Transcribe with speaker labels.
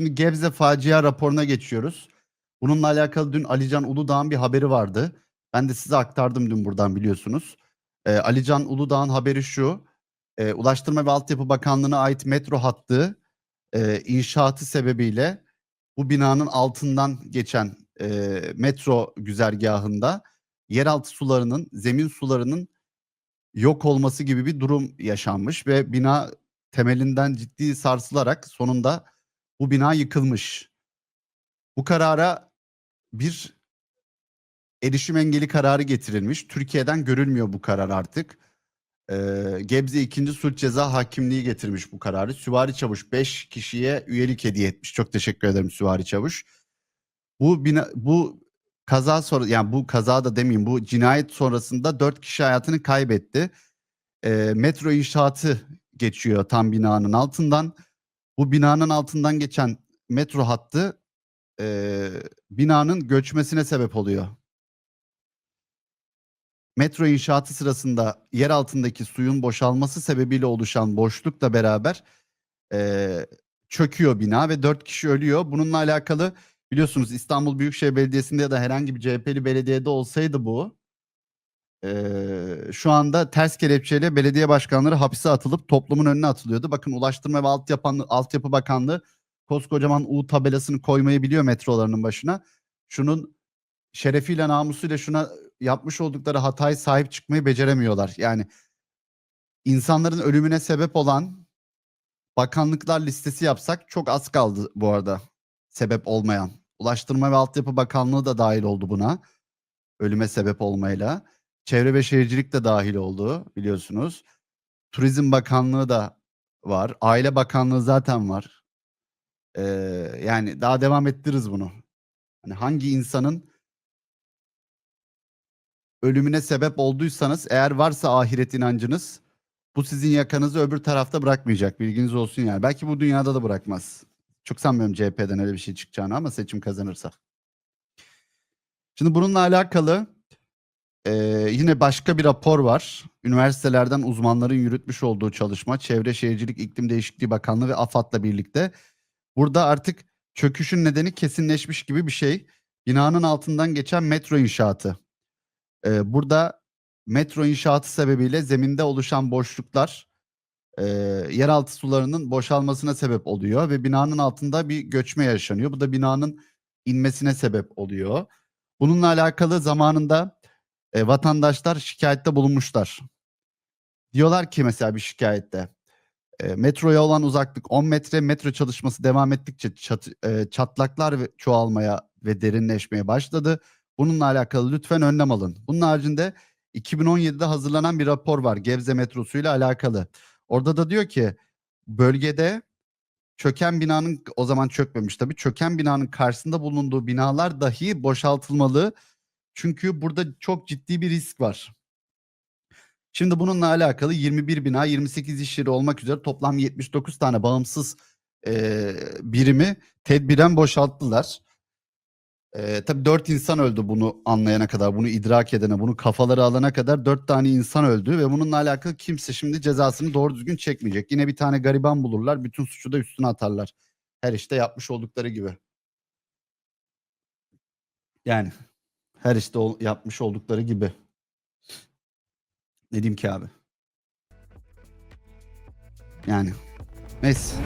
Speaker 1: Şimdi Gebze facia raporuna geçiyoruz. Bununla alakalı dün Alican Uludağ'ın bir haberi vardı. Ben de size aktardım dün buradan biliyorsunuz. Ee, Alican Uludağ'ın haberi şu. Ee, Ulaştırma ve Altyapı Bakanlığı'na ait metro hattı e, inşaatı sebebiyle bu binanın altından geçen e, metro güzergahında yeraltı sularının, zemin sularının yok olması gibi bir durum yaşanmış ve bina temelinden ciddi sarsılarak sonunda bu bina yıkılmış. Bu karara bir erişim engeli kararı getirilmiş. Türkiye'den görülmüyor bu karar artık. Ee, Gebze 2. Suç Ceza Hakimliği getirmiş bu kararı. Süvari Çavuş 5 kişiye üyelik hediye etmiş. Çok teşekkür ederim Süvari Çavuş. Bu bina, bu kaza sonra yani bu kaza da demeyeyim bu cinayet sonrasında 4 kişi hayatını kaybetti. Ee, metro inşaatı geçiyor tam binanın altından. Bu binanın altından geçen metro hattı e, binanın göçmesine sebep oluyor. Metro inşaatı sırasında yer altındaki suyun boşalması sebebiyle oluşan boşlukla beraber e, çöküyor bina ve dört kişi ölüyor. Bununla alakalı biliyorsunuz İstanbul Büyükşehir Belediyesi'nde ya da herhangi bir CHP'li belediyede olsaydı bu e, şu anda ters kelepçeyle belediye başkanları hapise atılıp toplumun önüne atılıyordu. Bakın Ulaştırma ve Altyapı, Altyapı Bakanlığı koskocaman U tabelasını koymayı biliyor metrolarının başına. Şunun şerefiyle namusuyla şuna yapmış oldukları hatayı sahip çıkmayı beceremiyorlar. Yani insanların ölümüne sebep olan bakanlıklar listesi yapsak çok az kaldı bu arada sebep olmayan. Ulaştırma ve Altyapı Bakanlığı da dahil oldu buna. Ölüme sebep olmayla. Çevre ve Şehircilik de dahil oldu biliyorsunuz. Turizm Bakanlığı da var. Aile Bakanlığı zaten var. Ee, yani daha devam ettiririz bunu. Hani hangi insanın ölümüne sebep olduysanız eğer varsa ahiret inancınız bu sizin yakanızı öbür tarafta bırakmayacak. Bilginiz olsun yani. Belki bu dünyada da bırakmaz. Çok sanmıyorum CHP'den öyle bir şey çıkacağını ama seçim kazanırsa. Şimdi bununla alakalı e, yine başka bir rapor var. Üniversitelerden uzmanların yürütmüş olduğu çalışma Çevre Şehircilik İklim Değişikliği Bakanlığı ve AFAD'la birlikte. Burada artık çöküşün nedeni kesinleşmiş gibi bir şey. Binanın altından geçen metro inşaatı. Ee, burada metro inşaatı sebebiyle zeminde oluşan boşluklar e, yeraltı sularının boşalmasına sebep oluyor ve binanın altında bir göçme yaşanıyor. Bu da binanın inmesine sebep oluyor. Bununla alakalı zamanında e, vatandaşlar şikayette bulunmuşlar. Diyorlar ki mesela bir şikayette e, metroya olan uzaklık 10 metre metro çalışması devam ettikçe çat, e, çatlaklar çoğalmaya ve derinleşmeye başladı. Bununla alakalı lütfen önlem alın. Bunun haricinde 2017'de hazırlanan bir rapor var Gebze metrosu ile alakalı. Orada da diyor ki bölgede çöken binanın o zaman çökmemiş tabii çöken binanın karşısında bulunduğu binalar dahi boşaltılmalı. Çünkü burada çok ciddi bir risk var. Şimdi bununla alakalı 21 bina 28 iş yeri olmak üzere toplam 79 tane bağımsız e, birimi tedbiren boşalttılar. Ee, tabii dört insan öldü bunu anlayana kadar, bunu idrak edene, bunu kafaları alana kadar dört tane insan öldü ve bununla alakalı kimse şimdi cezasını doğru düzgün çekmeyecek. Yine bir tane gariban bulurlar, bütün suçu da üstüne atarlar. Her işte yapmış oldukları gibi. Yani her işte ol- yapmış oldukları gibi. Ne diyeyim ki abi? Yani neyse.